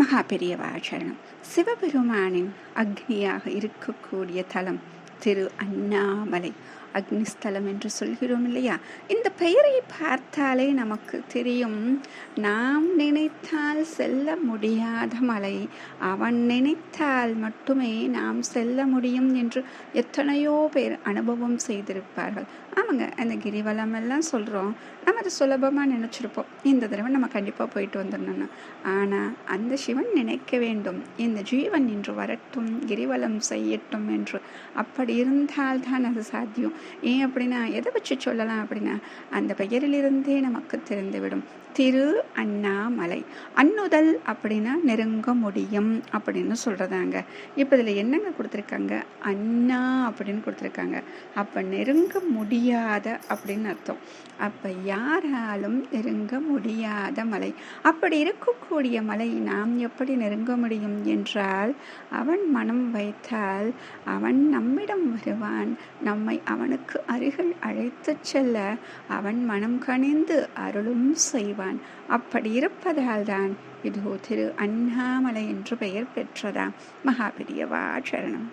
மகா பெரியவாச்சரணம் சிவபெருமானின் அக்னியாக இருக்கக்கூடிய தலம் திரு அண்ணாமலை. அக்னிஸ்தலம் என்று சொல்கிறோம் இல்லையா? இந்த பெயரை பார்த்தாலே நமக்கு தெரியும் நாம் நினைத்தால் செல்ல முடியாத மலை அவன் நினைத்தால் மட்டுமே நாம் செல்ல முடியும் என்று எத்தனையோ பேர் அனுபவம் செய்திருப்பார்கள். ஆமாங்க அந்த கிரிவலம் எல்லாம் சொல்கிறோம் நம்ம அதை சுலபமாக நினச்சிருப்போம். இந்த தடவை நம்ம கண்டிப்பாக போயிட்டு வந்துடணும்னு. ஆனால் அந்த சிவன் நினைக்க வேண்டும். இந்த ஜீவன் இன்று வரட்டும் கிரிவலம் செய்யட்டும் என்று. அப்படி இருந்தால் தான் அது சாத்தியம். ஏன் அப்படின்னா எதை வச்சு சொல்லலாம் அப்படின்னா அந்த பெயரிலிருந்தே நமக்கு தெரிந்துவிடும். திரு அண்ணாமலை. அண்ணுதல் அப்படின்னா நெருங்க முடியும் அப்படின்னு சொல்கிறதாங்க இப்போ இதில் என்னங்க கொடுத்துருக்காங்க? அண்ணா அப்படின்னு கொடுத்துருக்காங்க. அப்போ நெருங்க முடியாத அப்படின்னு அர்த்தம். அப்போ யாராலும் நெருங்க முடியாத மலை. அப்படி இருக்கக்கூடிய மலை நாம் எப்படி நெருங்க முடியும் என்றால் அவன் மனம் வைத்தால் அவன் நம்மிடம் வருவான். நம்மை அவனுக்கு அருகில் அழைத்துச் செல்ல அவன் மனம் கணிந்து அருளும் செய்வான். அப்படி இருப்பதால் தான் இதோ திரு அண்ணாமலை என்று பெயர் பெற்றதாம். மகாபிரியவா சரணம்.